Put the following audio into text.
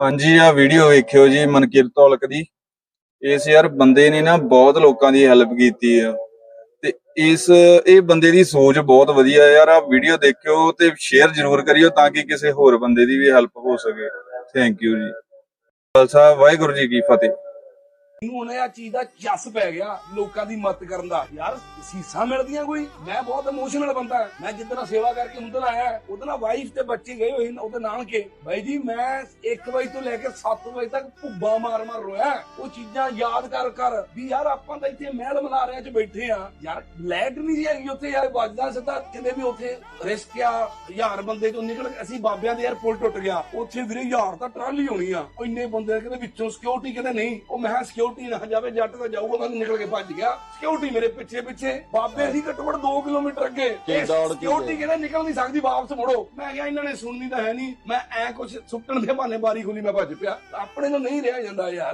ਹਾਂਜੀ ਆ ਵੀਡੀਓ ਵੇਖਿਓ ਜੀ ਮਨਕੀਰਤ ਔਲਖ ਦੀ। ਇਸ ਯਾਰ ਬੰਦੇ ਨੇ ਨਾ ਬਹੁਤ ਲੋਕਾਂ ਦੀ ਹੈਲਪ ਕੀਤੀ ਆ। ਤੇ ਇਸ, ਇਹ ਬੰਦੇ ਦੀ ਸੋਚ ਬਹੁਤ ਵਧੀਆ ਯਾਰ। ਆ ਵੀਡੀਓ ਦੇਖਿਓ ਤੇ ਸ਼ੇਅਰ ਜ਼ਰੂਰ ਕਰਿਓ ਤਾਂ ਕਿ ਕਿਸੇ ਹੋਰ ਬੰਦੇ ਦੀ ਵੀ ਹੈਲਪ ਹੋ ਸਕੇ। ਥੈਂਕ ਯੂ ਜੀ। ਖਾਲਸਾ, ਵਾਹਿਗੁਰੂ ਜੀ ਕੀ ਫਤਿਹ। ਮੈਨੂੰ ਉਹਨੇ ਆ ਚੀਜ਼ ਦਾ ਚੱਸ ਪੈ ਗਿਆ ਲੋਕਾਂ ਦੀ ਮਦਦ ਕਰਨ ਦਾ। ਯਾਰ, ਸੀਸਾਂ ਮਿਲਦੀਆਂ ਕੋਈ? ਮੈਂ ਬਹੁਤ ਇਮੋਸ਼ਨਲ ਬੰਦਾ ਮੈਂ ਜਿੱਦਣ ਸੇਵਾ ਕਰਕੇ ਹੁੰਦਨ ਆਇਆ ਉਹਦੇ ਵਾਈਫ ਤੇ ਬੱਚੇ ਗਏ ਹੋਏ ਨੇ, ਉਹਦੇ ਨਾਨਕੇ। ਬਾਈ ਜੀ, ਮੈਂ 1 ਵਜੇ ਤੋਂ ਲੈ ਕੇ 7 ਵਜੇ ਤੱਕ ਭੁੱਬਾ ਮਾਰ ਮਾਰ ਰੋਇਆ ਉਹ ਚੀਜ਼ਾਂ ਯਾਦ ਕਰ ਕਰ ਵੀ ਯਾਰ ਆਪਾਂ ਤਾਂ ਇੱਥੇ ਮਹਿਲ ਮਨਾਰਿਆਂ 'ਚ ਬੈਠੇ ਆ ਯਾਰ, ਲੈਟ ਨਹੀਂ ਹੈਗੀ ਉੱਥੇ ਯਾਰ, ਵੱਜਦਾ ਸਿੱਧਾ ਕਿਤੇ ਵੀ ਉੱਥੇ ਰਿਸਕ ਆ। ਹਜ਼ਾਰ ਬੰਦੇ ਚੋਂ ਨਿਕਲ ਕੇ ਅਸੀਂ ਬਾਬਿਆਂ ਦੇ ਯਾਰ ਪੁਲ ਟੁੱਟ ਗਿਆ। ਉੱਥੇ ਵੀਰੇ, ਹਜ਼ਾਰ ਤਾਂ ਟਰਾਲੀ ਹੋਣੀ ਆ। ਉਹ ਇੰਨੇ ਬੰਦੇ ਕਹਿੰਦੇ ਵਿੱਚੋਂ ਸਿਕਿਉਰਿਟੀ ਕਹਿੰਦੇ ਨਹੀਂ। ਉਹ ਮੈਂ ਸਿਕਿਉਰਿਟੀ ਨਾ ਜਾਵੇ ਜੱਟ ਤਾਂ ਜਾਊਗਾ ਮੈਂ ਨਿਕਲ ਕੇ ਭੱਜ ਗਿਆ। ਸਿਕਿਉਰਿਟੀ ਮੇਰੇ ਪਿੱਛੇ ਪਿੱਛੇ। ਬਾਬੇ ਅਸੀਂ ਘੱਟੋ ਘੱਟ 2 ਕਿਲੋਮੀਟਰ ਅੱਗੇ। ਸਿਕਿਉਰਿਟੀ ਕਹਿੰਦਾ ਨਿਕਲ ਨਹੀਂ ਸਕਦੀ ਵਾਪਸ ਮੁੜੋ। ਮੈਂ ਕਿਹਾ ਇਹਨਾਂ ਨੇ ਸੁਣਨੀ ਤਾਂ ਹੈ ਨਹੀਂ। ਮੈਂ ਐ ਕੁਝ ਸੁੱਟਣ ਦੇ ਬਹਾਨੇ ਬਾਰੀ ਖੁੱਲੀ ਮੈਂ ਭੱਜ ਪਿਆ। ਆਪਣੇ ਤੋਂ ਨਹੀਂ ਰਿਹਾ ਜਾਂਦਾ ਯਾਰ।